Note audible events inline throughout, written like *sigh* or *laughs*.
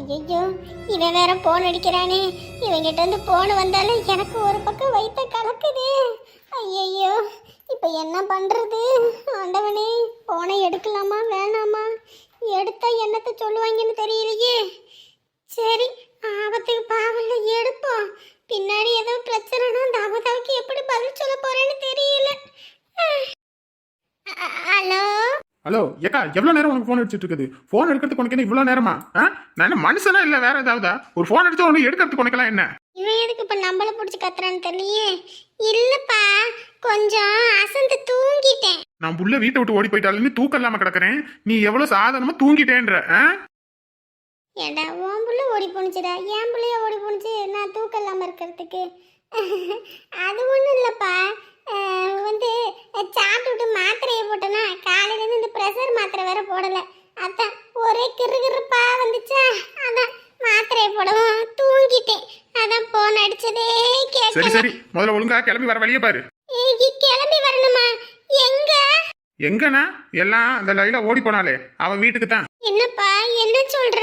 ஐயோ இவன் வேற போன் அடிக்கிறானே. இவங்கிட்ட இருந்து போன் வந்தாலும் எனக்கு ஒரு பக்கம் வைத்த கலக்குது. ஐயோ இப்போ என்ன பண்றது? ஆண்டவனே போனை எடுக்கலாமா வேணாமா? எடுத்தா என்னத்த சொல்லுவாங்கன்னு தெரியலையே. சரி ஆபத்துக்கு பாவல்ல எடுப்போம். பின்னாடி ஏதோ பிரச்சனைனா அந்த அவதாவுக்கு எப்படி பதில் சொல்ல போறேன்னு தெரியல. ஹலோ? ஹலோ ஏக்கா எவ்வளவு நேரம் உனக்கு ஃபோன் அடிச்சிட்டு இருக்குது? ஃபோன் எடுக்கிறதுக்கு உனக்கு என்ன இவ்வளவு நேரமா? ஆ? நான் என்ன மனுஷனா இல்ல வேற ஏதாவதா? ஒரு ஃபோன் அடிச்சா உனக்கு எடுக்கிறதுக்கு உனக்கெல்லாம் என்ன? இவன் எதுக்கு இப்ப நம்மள புடிச்சு கத்துறான்னு தெரியலையே? இல்லப்பா கொஞ்சம் அசந்து தூங்கிட்டேன். நான் புள்ள வீட்டை விட்டு ஓடி போயிட்டாலுன்னு தூக்கம் இல்லாம கிடக்குறேன். நீ எவ்வளவு சாதாரணமா தூங்கிட்டேன்ற ஆ? ஏண்டா உன் புள்ள ஓடி போணுச்சுடா. என் புள்ளைய ஓடி போணுச்சு. நான் தூக்கம் இல்லாம இருக்கிறதுக்கு. அது ஒண்ணும் இல்லப்பா. வந்து சாப்பிட்டுட்டு மாத்திரையை போட்டேன்னா காலையில இருந்து இந்த ப்ரெஷர் மாத்திரை வேற போடல. அதான் ஒரே கிறு கிறுப்பா வந்துச்சா. அதான் மாத்திரையை போடவும் தூங்கிட்டேன். அதான் போன் அடிச்சதே சரி கேட்கல. சரி முதல்ல ஒழுங்கா கிளம்பி வர வழியே பாரு. ஏய், கிளம்பி வரணுமா? எங்க? எங்கண்ணா? எல்லாம் அந்த லைலா ஓடி போனாலே அவன் வீட்டுக்கு தான். என்னப்பா என்ன சொல்ற?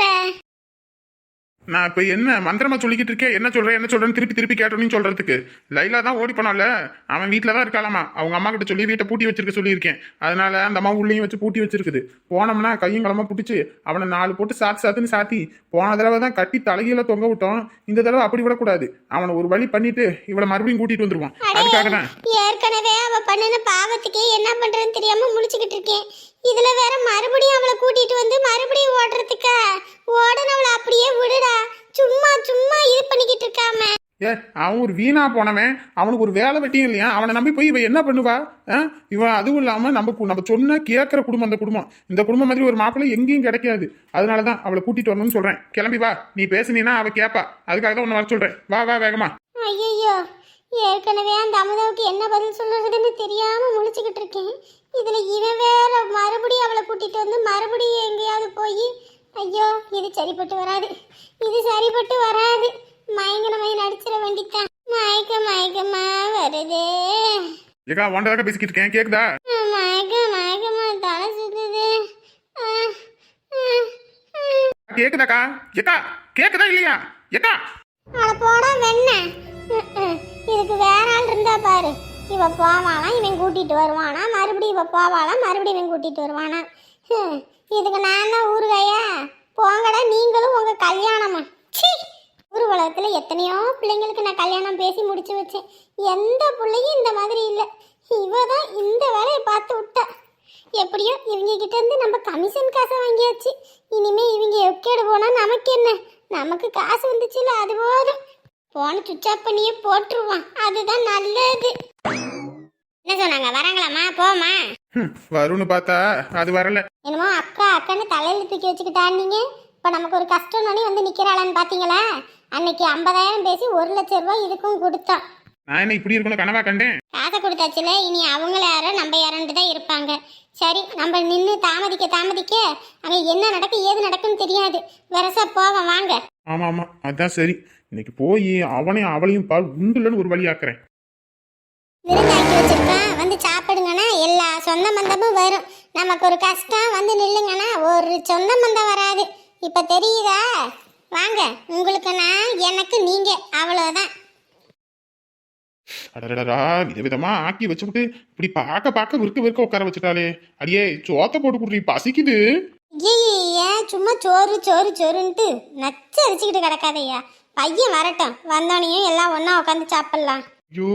நான் இப்ப என்ன மந்திரமா சொல்லிக்கிட்டு இருக்கேன் என்ன சொல்றேன் என்ன சொல்றேன்னு திருப்பி திருப்பி கேட்டோன்னு சொல்றதுக்கு. லைலா தான் ஓடி போனால அவன் வீட்டில தான் இருக்காளாமா? அவங்க அம்மா கிட்ட சொல்லி வீட்டை பூட்டி வச்சிருக்க சொல்லியிருக்கேன். அதனால அந்த அம்மா உள்ளேயும் வச்சு பூட்டி வச்சிருக்குது. போனோம்னா கையும் களமா புடிச்சு அவனை நாலு போட்டு சாத்து சாத்துன்னு சாத்தி போன தடவை தான் கட்டி தலைகீழ தொங்க விட்டோம். இந்த தடவை அப்படி விடக்கூடாது. அவனை ஒரு வழி பண்ணிட்டு இவளை மறுபடியும் கூட்டிட்டு வந்துருவான். அதுக்காக தான். ஏற்கனவே அவ பண்ணின பாவத்துக்கு என்ன பண்றதுன்னு தெரியாம முழிச்சுக்கிட்டு இருக்கேன். இதுல வேற மறுபடியும் அவளை கூட்டிட்டு வந்து மறுபடியும் ஓடுறதுக்கா. ஓடனவளை அப்படியே விடுடா. சும்மா சும்மா இது பண்ணிக்கிட்டு இருக்காம. ஏ அவன் ஒரு வீணா போனவன். அவனுக்கு ஒரு வேலை வெட்டியும் இல்லையா? அவனை நம்பி போய் இவன் என்ன பண்ணுவா? இவன் அதுவும் இல்லாம நம்ம நம்ம சொன்ன கேட்கிற குடும்பம் அந்த குடும்பம். இந்த குடும்பம் மாதிரி ஒரு மாப்பிள்ளை எங்கேயும் கிடைக்காது. அதனால தான் அவளை கூட்டிட்டு வரணும்னு சொல்றேன். கிளம்பி வா. நீ பேசுனீன்னா அவ கேப்பா. அதுக்காக தான் உன்னை வர சொல்றேன். வா வா வேகமா. ஐயோ ஏற்கனவே அந்த அமுதாவுக்கு என்ன பதில் சொல்றதுன்னு தெரியாம முழிச்சுக்கிட்டு இருக்கேன். இதுல இவன் வேற மறுபடியும் அவளை கூட்டிட்டு வந்து மறுபடியும் எங்கேயாவது போய் ஐயோ இது சரிப்பட்டு வராது. இது சரிப்பட்டு வராது. மயங்கன மயன் அடிச்சிட வேண்டித்தான் மயக்க மயக்கமா வருதே. ஏக்கா ஒன்றதாக பேசிக்கிட்டு இருக்கேன். கேக்குதா? மயக்க மயக்கமா தலை சுத்துது. கேக்குதாக்கா? ஏக்கா கேக்குதா இல்லையா? ஏக்கா! அட போடா வெண்ண இதுக்கு வேற ஆள் இருந்தா பாரு. இவ போவானா இவன் கூட்டிட்டு வருவானா மறுபடியும் இவ போவாளாம் மறுபடியும் இவன் கூட்டிட்டு வருவானா? இதுக்கு நான் தான் ஊருகையா போங்கடா நீங்களும் உங்க கல்யாணமா? சீ ஊர் எத்தனையோ பிள்ளைங்களுக்கு நான் கல்யாணம் பேசி முடிச்சு வச்சேன். எந்த பிள்ளையும் இந்த மாதிரி இல்லை. இவ தான் இந்த வேலையை பார்த்து விட்டா. எப்படியோ இவங்க கிட்ட இருந்து நம்ம கமிஷன் காசை வாங்கியாச்சு. இனிமே இவங்க எக்கேடு போனா நமக்கு என்ன? நமக்கு காசு வந்துச்சுல அது போதும். போன சுவிட்ச் ஆஃப் பண்ணியே போட்டுருவான். அதுதான் நல்லது. என்ன சொன்னாங்க? வராங்களாம்மா? போமா வரும்னு பார்த்தா அது வரல. என்னமோ அக்கா அக்கான்னு தலையில தூக்கி வச்சுக்கிட்டான்னீங்க. இப்போ நமக்கு ஒரு கஷ்டம்னு வந்து நிக்கிறாளான்னு பாத்தீங்களா? அன்னைக்கு ஐம்பதாயிரம் பேசி ஒரு லட்சம் ரூபாய் இதுக்கும் கொடுத்தோம். நான் என்ன இப்படி இருக்கணும்? கனவா கண்டேன். காசை கொடுத்தாச்சுல இனி அவங்கள யாரோ நம்ம யாரோன்ட்டு தான் இருப்பாங்க. சரி நம்ம நின்று தாமதிக்க தாமதிக்க அங்கே என்ன நடக்கு ஏது நடக்குன்னு தெரியாது. வெரசா போவோம் வாங்க. ஆமா ஆமா அதான் சரி. இன்னைக்கு போய் அவனையும் அவளையும் பால் உண்டுலன்னு ஒரு வழி ஆக்குறேன். விருந்தாக்கி வந்து சாப்பிடுங்கன்னா எல்லா சொந்த பந்தமும் வரும். நமக்கு ஒரு கஷ்டம் வந்து நில்லுங்கன்னா ஒரு சொந்த பந்தம் வராது. இப்போ தெரியுதா? வாங்க உங்களுக்கு நான் எனக்கு நீங்க. அவ்வளோதான் அடடடா விதவிதமா ஆக்கி வச்சுக்கிட்டு இப்படி பார்க்க பார்க்க விற்க விற்க உட்கார வச்சுட்டாலே அடியே சோத்த போட்டு குடுறி பசிக்குது. ஐயே சும்மா சோறு சோறு சோறுன்ட்டு நச்சு அடிச்சுக்கிட்டு கிடக்காதையா பையன் வரட்டும். வந்தோடனையும் எல்லாம் ஒன்றா உட்காந்து சாப்பிட்லாம். ஐயோ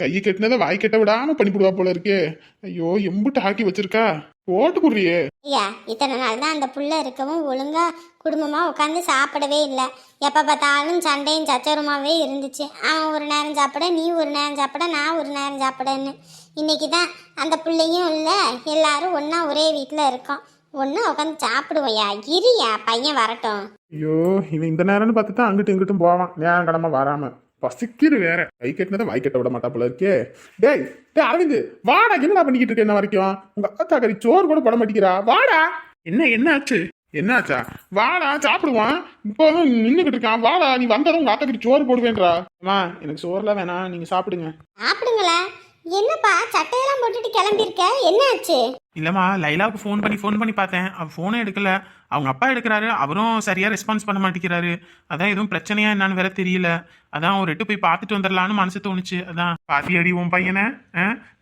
கை கட்டினதை வாய் கட்ட விடாம பண்ணிவிடுவா போல இருக்கே. ஐயோ எம்புட்டு ஆக்கி வச்சிருக்கா. போட்டு குடுறியே. ஐயா இத்தனை நாள் தான் அந்த புள்ள இருக்கவும் ஒழுங்கா குடும்பமா உட்காந்து சாப்பிடவே இல்லை. எப்போ பார்த்தாலும் சண்டையும் சச்சரமாவே இருந்துச்சு. அவன் ஒரு நேரம் சாப்பிட நீ ஒரு நேரம் சாப்பிட நான் ஒரு நேரம் சாப்பிடன்னு. இன்னைக்கு தான் அந்த பிள்ளையும் இல்லை எல்லாரும் ஒன்றா ஒரே வீட்டில் இருக்கோம். ஒன்றா உட்காந்து சாப்பிடுவோயா? இரியா? பையன் வரட்டும். ஐயோ இவன் இந்த நேரம்னு பார்த்து தான் அங்கிட்டும் இங்கிட்டும் போவான். நேரம் கடமை வராம. பசிக்குது வேற. கை கட்டினதை வாய் கட்ட விட மாட்டா போல இருக்கே. டேய் டேய் அரவிந்த் வாடா என்னடா பண்ணிக்கிட்டு இருக்க என்ன வரைக்கும்? உங்க அத்தா கறி சோறு கூட போட மாட்டேங்கிறா. வாடா. என்ன என்ன ஆச்சு? என்ன ஆச்சா? வாடா சாப்பிடுவான். இப்போ நின்னுகிட்டு இருக்கான். வாடா நீ வந்ததும் உங்க அத்தா கறி சோறு போடுவேன்றா. அம்மா எனக்கு சோறுலாம் வேணாம். நீங்க சாப்பிடுங்க. சாப்பிடுங்களா என்னப்பா சட்டையெல்லாம் போட்டுட்டு கிளம்பியிருக்க? என்னாச்சு இல்லம்மா லைலாவுக்கு ஃபோன் பண்ணி ஃபோன் பண்ணி பார்த்தேன். அவ ஃபோனே எடுக்கல. அவங்க அப்பா எடுக்கிறாரு அவரும் சரியா ரெஸ்பான்ஸ் பண்ண மாட்டேங்கிறாரு. அதான் எதுவும் பிரச்சனையா என்னன்னு வேற தெரியல. அதான் ஒரு எட்டு போய் பார்த்துட்டு வந்துடலான்னு மனசு தோணுச்சு. அதான் பாத்தி அடி உன் பையனை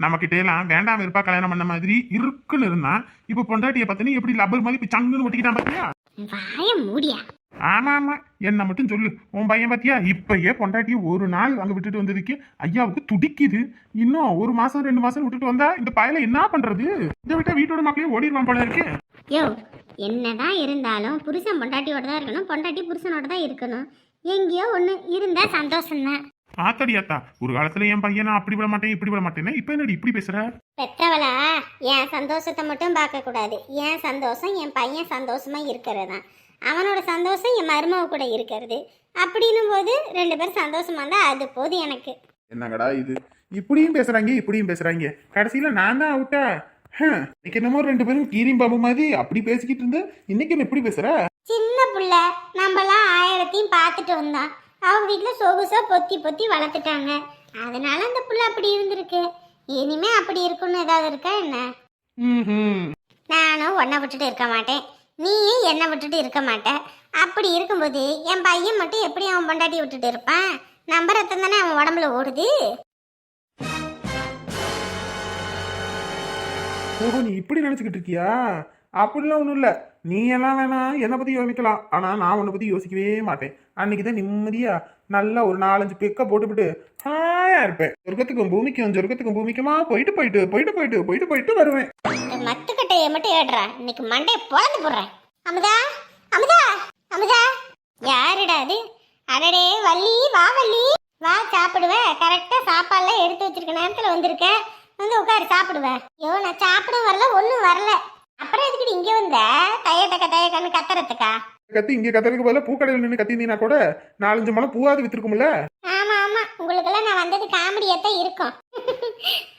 நம்ம கிட்ட எல்லாம் வேண்டாம் வெறுப்பா கல்யாணம் பண்ண மாதிரி இருக்குன்னு இருந்தான். இப்ப பொண்டாட்டிய பார்த்தனி எப்படி லப்பர் மாதிரி இப்ப சங்குன்னு ஒட்டிக்கிட்டான் பாத்தியா? வாய மூடியா? ஆமா ஆமா. என்ன மட்டும் சொல்லு. உன் பையன் பாத்தியா? இப்பயே பொண்டாட்டிய ஒரு நாள் அங்க விட்டுட்டு வந்ததுக்கு ஐயாவுக்கு துடிக்குது. இன்னும் ஒரு மாசம் ரெண்டு மாசம் விட்டுட்டு வந்தா இந்த பயல என்ன பண்றது? இதை விட்டா வீட்டோட மக்களே ஓடிடுவான் போல இருக்கு. யோ என்னதான் இருந்தாலும் புருஷன் பொண்டாட்டியோட தான் இருக்கணும். பொண்டாட்டி புருஷனோட தான் இருக்கணும். எங்கேயோ ஒன்று இருந்தா சந்தோஷம்தான். ஆத்தடி அத்தா ஒரு காலத்துல என் பையனை அப்படி விட மாட்டேன் இப்படி விட மாட்டேன்னா இப்ப என்னடி இப்படி பேசுற? பெற்றவளா என் சந்தோஷத்தை மட்டும் பார்க்கக்கூடாது. என் சந்தோஷம் என் பையன் சந்தோஷமா இருக்கிறது தான் அவனோட சந்தோஷம் என் மருமக கூட இருக்கிறது. அப்படின்னும் போது ரெண்டு பேரும் சந்தோஷமா இருந்தா அது போதும் எனக்கு. என்னங்கடா இது? இப்படியும் பேசுறாங்க இப்படியும் பேசுறாங்க. கடைசியில நான் தான் அவுட்டா இன்னைக்கு என்னமோ ரெண்டு பேரும் கீரியும் பாபு மாதிரி அப்படி பேசிக்கிட்டு இருந்த இன்னைக்கு என்ன இப்படி பேசுற? சின்ன புள்ள நம்மலாம் ஆயிரத்தையும் பார்த்துட்டு வந்தோம். அவங்க வீட்டில் சொகுசா பொத்தி பொத்தி வளர்த்துட்டாங்க. அதனால அந்த புள்ள அப்படி இருந்திருக்கு. இனிமே அப்படி இருக்குன்னு ஏதாவது இருக்கா என்ன. நானும் உன்னை விட்டுட்டு இருக்க மாட்டேன். நீயும் என்னை விட்டுட்டு இருக்க மாட்ட. அப்படி இருக்கும்போது என் பையன் மட்டும் எப்படி அவன் பொண்டாட்டி விட்டுட்டு இருப்பான்? நம்ம ரத்தம் தானே அவன் உடம்புல ஓடுது? ஓஹோ நீ இப்படி நினச்சிக்கிட்டு இருக்கியா? அப்படிலாம் ஒன்றும் இல்லை. நீ எல்லாம் வேணாம் என்னை பற்றி யோசிக்கலாம். ஆனால் நான் உன்னை பற்றி யோசிக்கவே மாட்டேன். அன்னைக்கு தான் நிம்மதியாக நல்லா ஒரு நாலஞ்சு பிக்க போட்டுவிட்டு ஹாயா இருப்பேன். சொர்க்கத்துக்கும் பூமிக்கும் சொர்க்கத்துக்கும் பூமிக்குமா? போயிட்டு போயிட்டு போயிட்டு போயிட்டு போயிட்டு போயிட்டு வருவேன். இந்த மத்துக்கட்டையை மட்டும் ஏடுறா. இன்னைக்கு மண்டையை பொழந்து போடுறேன். அமுதா அமுதா அமுதா. யாருடா அது? அடடே வள்ளி வா வள்ளி. வா சாப்பிடுவேன் கரெக்டா சாப்பாடுலாம் எடுத்து வச்சிருக்க நேரத்துல வந்திருக்கேன் வந்து உட்காரு சாப்பிடுவேன் ஐயோ நான் சாப்பிட வரல ஒன்றும் வரல. அப்புறம் எதுக்கிட்டு இங்கே வந்த? தையட்டக்க தயக்கான்னு கத்துறதுக்கா? கத்தி இங்க கத்துறதுக்கு பதிலாக பூக்கடையில் நின்று கத்தினா கூட நாலஞ்சு மலம் பூவாது வித்துருக்கும்ல? ஆமா ஆமா. உங்களுக்கெல்லாம் நான் வந்தது காமெடியாத்தான் இருக்கும்.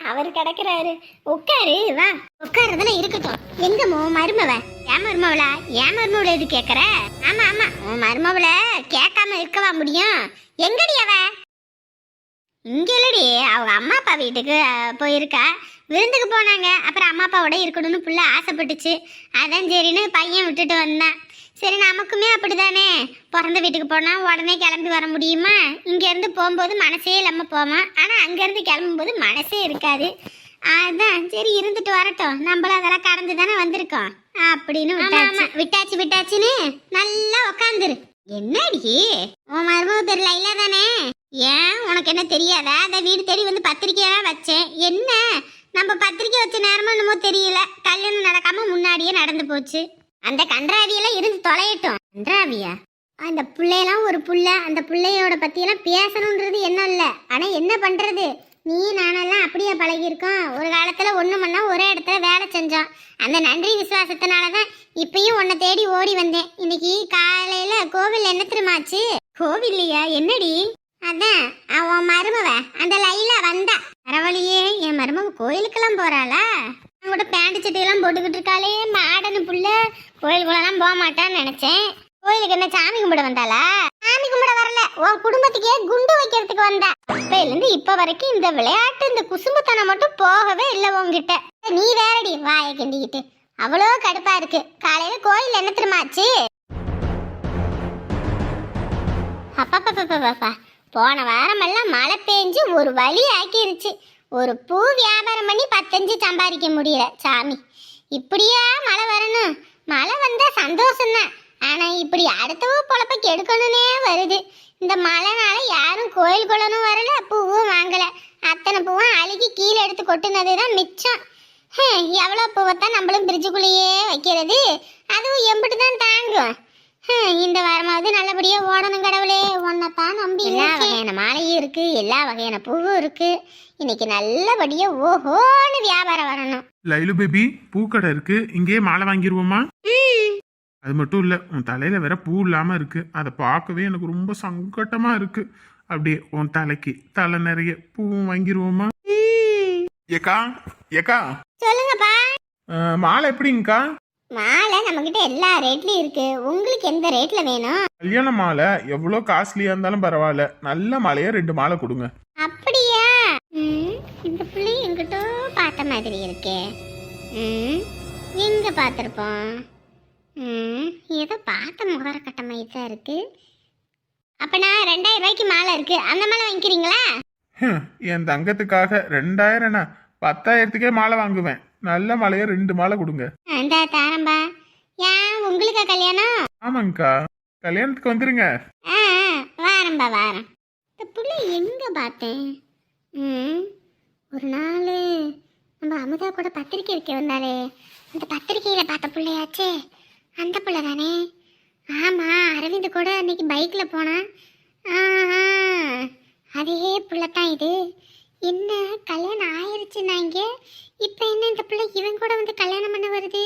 அவர் கிடக்குறாரு. உட்காரு வா. உட்காருறதுல இருக்கட்டும். எங்க மோ மருமவ? ஏன் மருமவளா? ஏன் மருமவள எது கேக்குற? ஆமா ஆமா. உன் மருமவள கேட்காம இருக்கவா முடியும்? எங்கடி அவ? இங்க இல்லடி. அவங்க அம்மா அப்பா வீட்டுக்கு போயிருக்கா. விருந்துக்கு போனாங்க. அப்புறம் அம்மா அப்பாவோட இருக்கணும்னு புள்ள ஆசைப்பட்டுச்சு. அதான் சரின்னு பையன் விட்டுட்டு வந்தான். சரி நமக்குமே அப்படிதானே. பிறந்த வீட்டுக்கு போனா உடனே கிளம்பி வர முடியுமா? இங்க இருந்து போகும்போது மனசே இல்லாம போவோம் ஆனா அங்க இருந்து கிளம்பும்போது மனசே இருக்காது. அதான் சரி இருந்துட்டு வரட்டும். நம்மள அதெல்லாம் கடந்து தானே வந்திருக்கோம். அப்படின்னு விட்டாச்சு. விட்டாச்சு விட்டாச்சுன்னு நல்லா உக்காந்துரு. என்னடி? உன் மருமக பேர் லைலா தானே? ஏன்? உனக்கு என்ன தெரியாதா? அந்த வீடு தேடி வந்து பத்திரிக்கையா வச்சேன். என்ன? நம்ம பத்திரிக்கை வச்ச நேரமும் என்னமோ தெரியல. கல்யாணம் நடக்காம முன்னாடியே நடந்து போச்சு. அந்த கன்றாவியெல்லாம் இருந்து தொலையட்டும். கன்றாவியா? அந்த பிள்ளையெல்லாம் ஒரு புள்ள. அந்த பிள்ளையோட பத்தியெல்லாம் பேசணுன்றது என்ன இல்லை. ஆனால் என்ன பண்ணுறது நீ நானெல்லாம் அப்படியே பழகியிருக்கோம். ஒரு காலத்தில் ஒன்று மண்ணா ஒரே இடத்துல வேலை செஞ்சோம். அந்த நன்றி விசுவாசத்தினாலதான் இப்பயும் உன்னை தேடி ஓடி வந்தேன். இன்னைக்கு காலையில் கோவில் என்ன திருமாச்சு கோவில்லையா? என்னடி? அதான் அவன் மருமவ. அந்த லைலா வந்தா. பரவாயில்லையே என் மருமவ கோயிலுக்கெல்லாம் போறாளா? கூட பேண்ட் சட்டையெல்லாம் போட்டுக்கிட்டு இருக்காளே மாடனு புள்ள. கோயிலுக்குள்ளலாம் போக மாட்டான்னு நினைச்சேன். கோயிலுக்கு என்ன சாமி கும்பிட வந்தாளா? சாமி கும்பிட வரல. உன் குடும்பத்துக்கே குண்டு வைக்கிறதுக்கு வந்தா. அப்பையில இருந்து இப்ப வரைக்கும் இந்த விளையாட்டு இந்த குசும்புத்தனம் மட்டும் போகவே இல்லை உன்கிட்ட. நீ வேறடி வாயை கிண்டிக்கிட்டு. அவ்வளோ கடுப்பா இருக்கு. காலையில கோயில் என்ன திருமாச்சு அப்பா போன வாரமெல்லாம் மழை பெஞ்சு ஒரு வழி ஆக்கிருச்சு. ஒரு பூ வியாபாரம் பண்ணி பத்தஞ்சு சம்பாதிக்க முடியல சாமி. இப்படியா மழை வரணும்? மழை வந்தா சந்தோஷம்தான். ஆனால் இப்படி அடுத்தவ பொழப்ப கெடுக்கணும்னே வருது. இந்த மழைனால யாரும் கோயில் குளமும் வரல பூவும் வாங்கலை. அத்தனை பூவும் அழுகி கீழே எடுத்து கொட்டுனது தான் மிச்சம். ஹம், எவ்வளோ பூவைத்தான் நம்மளும் பிரிட்ஜுக்குள்ளேயே வைக்கிறது? அதுவும் எம்பிட்டு தான் தாங்கும் இந்த வாரமாவது நல்லபடியா ஓடணும் கடவுளே. உன்னைத்தான் நம்பி எல்லா வகையான மாலையும் இருக்கு எல்லா வகையான பூவும் இருக்கு. இன்னைக்கு நல்லபடியா ஓஹோன்னு வியாபாரம் வரணும். லைலு பேபி பூக்கடை இருக்கு. இங்கேயே மாலை வாங்கிடுவோமா அது மட்டும் இல்ல உன் தலையில வேற பூ இல்லாம இருக்கு. அதை பார்க்கவே எனக்கு ரொம்ப சங்கட்டமா இருக்கு. அப்படியே உன் தலைக்கு தலை நிறைய பூவும் வாங்கிடுவோமா ஏக்கா ஏக்கா. சொல்லுங்கப்பா. மாலை எப்படிங்கக்கா? மாலை நம்ம கிட்ட எல்லா ரேட்லயும் இருக்கு. உங்களுக்கு எந்த ரேட்ல வேணும்? கல்யாண மாலை எவ்வளோ காஸ்ட்லியா இருந்தாலும் பரவாயில்ல. நல்ல மாலையா ரெண்டு மாலை கொடுங்க. அப்படியா? ம், இந்த பிள்ளை எங்கிட்டோ பார்த்த மாதிரி இருக்கே. ம் எங்கே பார்த்துருப்போம்? ம் ஏதோ பார்த்த முகர கட்ட மாதிரி தான் இருக்கு அப்பனா ரெண்டாயிரம் ரூபாய்க்கு மாலை இருக்கு. அந்த மாலை வாங்கிக்கிறீங்களா? ஹம், என் தங்கத்துக்காக ரெண்டாயிரம்னா பத்தாயிரத்துக்கே மாலை வாங்குவேன். நல்ல மாலையை ரெண்டு மாலை கொடுங்க. அந்த தாரம்பா. ஏன் உங்களுக்கா கல்யாணம்? ஆமாங்கக்கா. கல்யாணத்துக்கு வந்துருங்க. ஆ ஆ, வாரம்பா வாரம். இந்த புள்ளை எங்க பார்த்தேன்? ம் ஒரு நாள் நம்ம அமுதா கூட பத்திரிக்கை வைக்க வந்தாலே அந்த பத்திரிக்கையில பார்த்த பிள்ளையாச்சே. அந்த பிள்ளை தானே? ஆமா அரவிந்த் கூட அன்னைக்கு பைக்ல போனான். ஆ ஆ, அதே பிள்ளை தான் இது. என்ன? கல்யாணம் ஆயிருச்சுன்னாங்க இப்போ என்ன இந்த பிள்ளை இவன் கூட வந்து கல்யாணம் பண்ண வருது?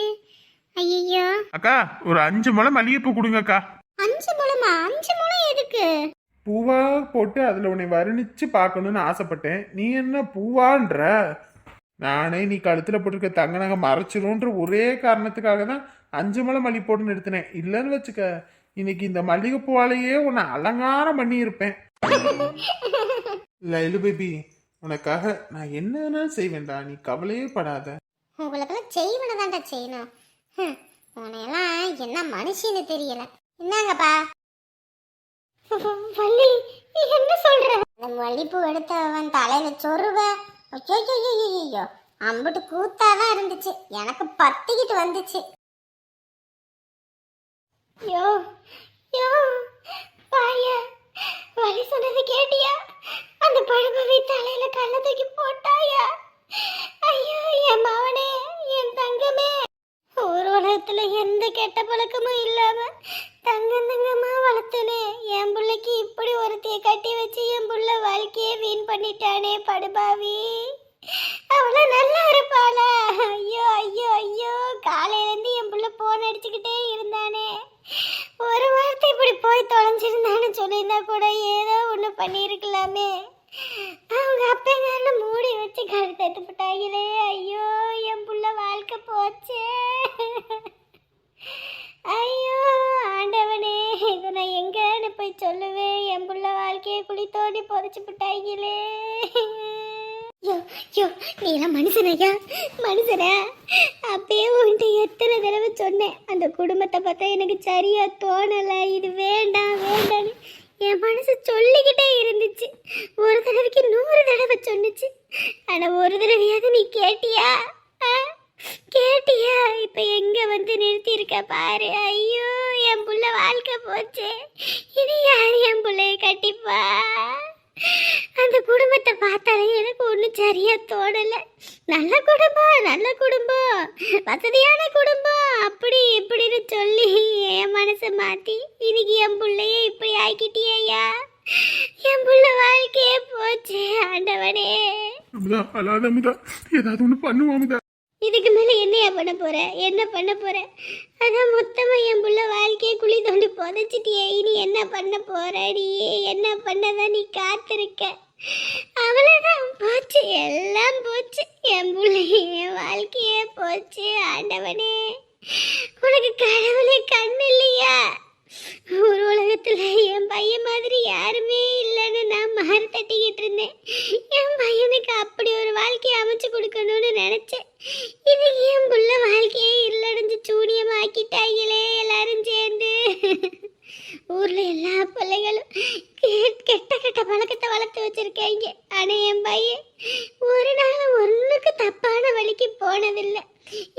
ஐயோ அக்கா ஒரு அஞ்சு முளை மல்லிகைப்பூ கொடுங்கக்கா. அஞ்சு முழமா? அஞ்சு முழம் எதுக்கு? பூவா போட்டு அதில் உன்னை வர்ணிச்சு பார்க்கணும்னு ஆசைப்பட்டேன். நீ என்ன பூவான்ற? நானே நீ கழுத்தில் போட்டிருக்க தங்க நகை மறைச்சிரும்ன்ற ஒரே காரணத்துக்காக தான் அஞ்சு மலை மல்லி போட்டு நிறுத்தினேன் இல்லைன்னு வச்சுக்க இன்னைக்கு இந்த மல்லிகை பூவாலேயே உன்னை அலங்காரம் பண்ணியிருப்பேன். *laughs* லைலு பேபி உனக்காக நான் என்ன வேணாலும் செய்வேன்டா நீ கவலையே படாத. உங்களுக்கெல்லாம் செய்வன தான்டா செய்யணும். ஹம், உன்னையெல்லாம் என்ன மனுஷன்னு தெரியல. என்னங்கப்பா வள்ளி நீ என்ன சொல்ற? அந்த மல்லிப்பூ எடுத்தவன் தலையில சொருவ. ஐயோ அம்புட்டு கூத்தாதான் இருந்துச்சு. எனக்கு பத்திக்கிட்டு வந்துச்சு. யோ யோ பாயா வழி சொன்னது கேட்டியா? அந்த பழுபவி தலையில கண்ணை தூக்கி போட்டாயா? ஐயோ என் மாவனே என் தங்கமே. ஒரு உலகத்துல எந்த கெட்ட பழக்கமும் இல்லாம தங்கம் தங்கமா வளர்த்தனே. என் பிள்ளைக்கு இப்படி ஒருத்தைய கட்டி வச்சு என் புள்ள வாழ்க்கையே வீண் பண்ணிட்டானே படுபாவி. அவள நல்லா இருப்பாளா. ஐயோ ஐயோ ஐயோ. காலையிலேருந்து என் பிள்ளை போன் அடிச்சுக்கிட்டே இருந்தானே. ஒரு வார்த்தை இப்படி போய் தொலைஞ்சிருந்தான்னு சொல்லியிருந்தா கூட ஏதோ ஒன்று பண்ணியிருக்கலாமே. அவங்க அப்பங்காரன மூடி வச்சு கழுத்து எடுத்துட்டாங்களே ஐயோ என் புள்ள வாழ்க்கை போச்சே. ஐயோ ஆண்டவனே இதை நான் எங்கன்னு போய் சொல்லுவேன். என் புள்ள வாழ்க்கையை குழி தோண்டி புதைச்சு விட்டாங்களே ஐயோ நீ எல்லாம் மனுஷனையா? மனுஷனா அப்பயே உன்ட்டு எத்தனை தடவை சொன்னேன். அந்த குடும்பத்தை பார்த்தா எனக்கு சரியா தோணலை. இது வேண்டாம் வேண்டாம்னு என் மனசு சொல்லிக்கிட்டே இருந்துச்சு. ஒரு தடவைக்கு நூறு தடவை சொன்னுச்சு. ஆனால் ஒரு தடவையாவது நீ கேட்டியா? கேட்டியா? இப்போ எங்கே வந்து நிறுத்தியிருக்க பாரு. ஐயோ என் புள்ள வாழ்க்கை போச்சே. இது யார் என் புள்ளைய கட்டிப்பா அந்த குடும்பத்தை பார்த்தாலே எனக்கு ஒன்றும் சரியா தோணல நல்ல குடும்பம் நல்ல குடும்பம். வசதியான குடும்பம். அப்படி இப்படின்னு சொல்லி என் மனசை மாத்தி இன்னைக்கு என் புள்ளைய இப்படி ஆக்கிட்டியா என் புள்ள வாழ்க்கையே போச்சு ஆண்டவனே. அமுதா அழாத அமுதா. ஏதாவது ஒன்று பண்ணுவோம் அமுதா. இதுக்கு மேல என்னையா பண்ண போற? என்ன பண்ண போற? அதான் மொத்தமா என் புள்ள வாழ்க்கையை குழி தோண்டி புதைச்சிட்டியே. இனி என்ன பண்ண போற நீ? என்ன பண்ணதான் நீ காத்திருக்க? அவ்வளோதான் போச்சு எல்லாம் போச்சு. என் புள்ள என் வாழ்க்கையே போச்சு ஆண்டவனே. உனக்கு கடவுளே கண் இல்லையா? ஒரு உலகத்தில் என் பையன் மாதிரி யாருமே இல்லைன்னு நான் மாறு தட்டிக்கிட்டு இருந்தேன். என் பையனுக்கு அப்படி ஒரு வாழ்க்கையை அமைச்சு கொடுக்கணும்னு நினச்சேன். இது என் புள்ள வாழ்க்கையே இல்லைன்னு சூனியமாக்கிட்டாங்களே எல்லாரும் சேர்ந்து. ஊர்ல எல்லா பிள்ளைகளும் கெட்ட கெட்ட பழக்கத்தை வளர்த்து வச்சிருக்காங்க. ஆனா என் பையன் ஒரு நாள் ஒண்ணுக்கு தப்பான வழிக்கு போனதில்லை.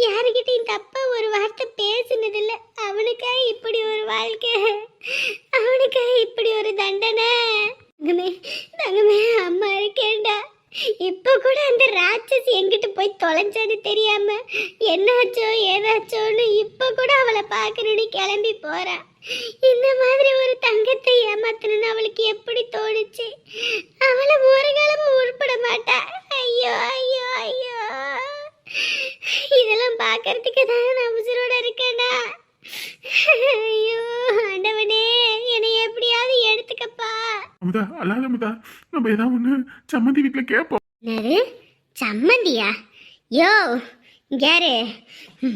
யாருக்கிட்டையும் தப்பா ஒரு வார்த்தை பேசினதில்லை. அவனுக்கா இப்படி ஒரு வாழ்க்கை அவனுக்கா இப்படி ஒரு தண்டனை தங்கமே தங்கமே அம்மா இருக்கேன்டா இப்போ கூட அந்த ராட்சசி எங்கிட்ட போய் தொலைஞ்சான்னு தெரியாம என்னாச்சோ ஏதாச்சோன்னு இப்போ கூட அவளை பார்க்கணும்னு கிளம்பி போறா இந்த மாதிரி ஒரு தங்கத்தை ஏமாத்தணும்னு அவளுக்கு எப்படி தோணுச்சு அவளை ஒரு காலமும் உருப்பட மாட்டா ஐயோ ஐயோ ஐயோ இதெல்லாம் பார்க்கறதுக்கு தான் நான் உசுரோட இருக்கேனா ஐயோ ஆண்டவனே என்னை எப்படியாவது எடுத்துக்கப்பா. அமுதா அழாத அமுதா. நம்ம ஏதாவது ஒன்று சம்மந்தி வீட்டில் கேட்போம் சம்மந்தியா? யோ யாரு?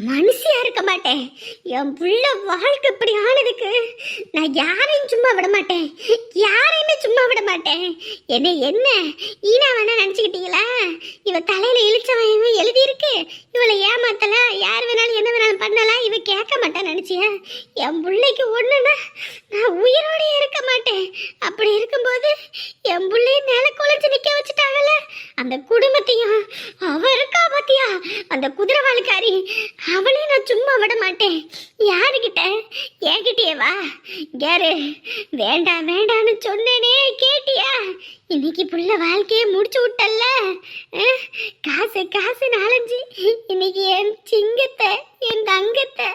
மனுஷியா இருக்க மாட்டேன். என் புள்ள வாழ்க்கை இப்படி ஆனதுக்கு நான் யாரையும் சும்மா விட மாட்டேன். யாரையுமே சும்மா விட மாட்டேன். என்ன என்ன? ஈனா வேணா நினச்சிக்கிட்டீங்களா? இவ தலையில இழிச்சவன் எழுதியிருக்கு. இவளை ஏமாத்தல. யார் வேணாலும் என்ன வேணாலும் பண்ணலாம் இவ கேட்க மாட்டான்னு நினச்சியா? என் பிள்ளைக்கு ஒன்றுனா நான் உயிரோடய இருக்க மாட்டேன். அப்படி இருக்கும்போது என் பிள்ளைய மேலே குலைச்சு நிற்க வச்சுட்டாங்கல்ல அந்த குடும்பத்தையும் அவ இருக்கா பாத்தியா? அந்த குதிரவாளுக்காரி அவளையும் நான் சும்மா விட மாட்டேன். யாருக்கிட்ட என்கிட்டயே வா. யாரு வேண்டாம் வேண்டாம்னு சொன்னேனே கேட்டியா? இன்னைக்கு புள்ள வாழ்க்கையை முடிச்சு விட்டல்ல. காசு காசு நாலஞ்சு. இன்னைக்கு என் சிங்கத்தை என் தங்கத்தை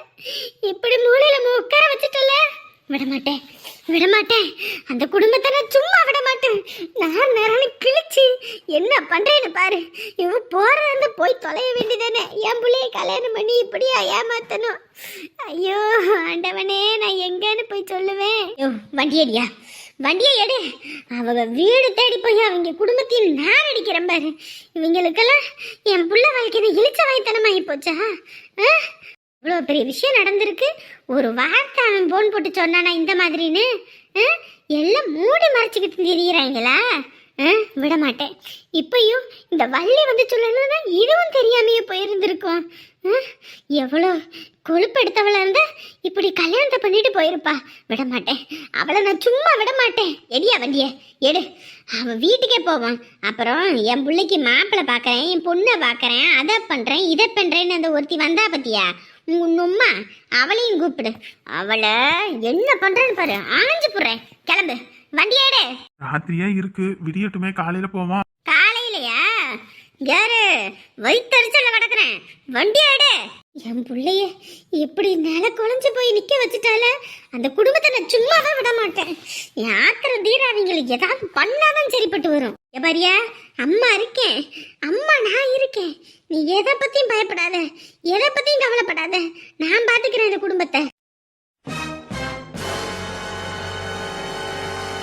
இப்படி மூலையில உட்கார வச்சுட்டல விட மாட்டேன் விடமாட்டேன். அந்த குடும்பத்தை நான் சும்மா விட மாட்டேன் நான் நேரம் கிழிச்சு என்ன பண்றேன்னு பாரு. இவ போறான்னு போய் தொலைய வேண்டியதானே என் பிள்ளைய கல்யாணம் பண்ணி இப்படியா ஏமாத்தணும். ஐயோ ஆண்டவனே நான் எங்கன்னு போய் சொல்லுவேன். ஐயோ வண்டியடியா வண்டியை எடு. அவங்க வீடு தேடி போய் அவங்க குடும்பத்தையும் நான் அடிக்கிறேன் பாரு. இவங்களுக்கெல்லாம் என் புள்ள வாழ்க்கையில இழிச்ச வாய்த்தனமாகி போச்சா? ஆ? இவ்வளோ பெரிய விஷயம் நடந்திருக்கு. ஒரு வார்த்தை அவன் போன் போட்டு சொன்னானா இந்த மாதிரின்னு? எல்லாம் மூடி மறைச்சிக்கிட்டு தெரியுறாங்களா? ஆ? விட மாட்டேன் இப்பயும் இந்த வள்ளி வந்து சொல்லணும்னா இதுவும் தெரியாமையே போயிருந்திருக்கும். எவ்வளோ கொழுப்பெடுத்தவளா இருந்தா இப்படி கல்யாணத்தை பண்ணிட்டு போயிருப்பா. விட மாட்டேன் அவளை நான் சும்மா விட மாட்டேன் எடியா வண்டிய? எடு. அவன் வீட்டுக்கே போவான். அப்புறம் என் பிள்ளைக்கு மாப்பிள்ளை பார்க்குறேன் என் பொண்ணை பார்க்குறேன் அதை பண்ணுறேன் இதை பண்ணுறேன்னு அந்த ஒருத்தி வந்தா பத்தியா? உங்க உம்மா அவளையும் கூப்பிடு. அவளை என்ன பண்றேன்னு பாரு. ஆஞ்சு போடுறேன் கிளம்பு. வண்டியேடு ராத்திரியா இருக்கு. விடியட்டுமே காலையில போவோம். காலையிலையா? யாரு? வயிற்றுச்சல கிடக்குறேன். வண்டியாடு என் பிள்ளைய இப்படி நில குழஞ்சு போய் நிக்க வச்சுட்டால அந்த குடும்பத்தை நான் சும்மாவே விட மாட்டேன். என் ஆத்திரம் தீர அவங்களுக்கு ஏதாவது பண்ணாதான் சரிப்பட்டு வரும். இங்க அம்மா இருக்கேன். அம்மா நான் இருக்கேன். நீ எதை பற்றியும் பயப்படாத. எதை பற்றியும் கவலைப்படாத. நான் பார்த்துக்கிறேன் இந்த குடும்பத்தை.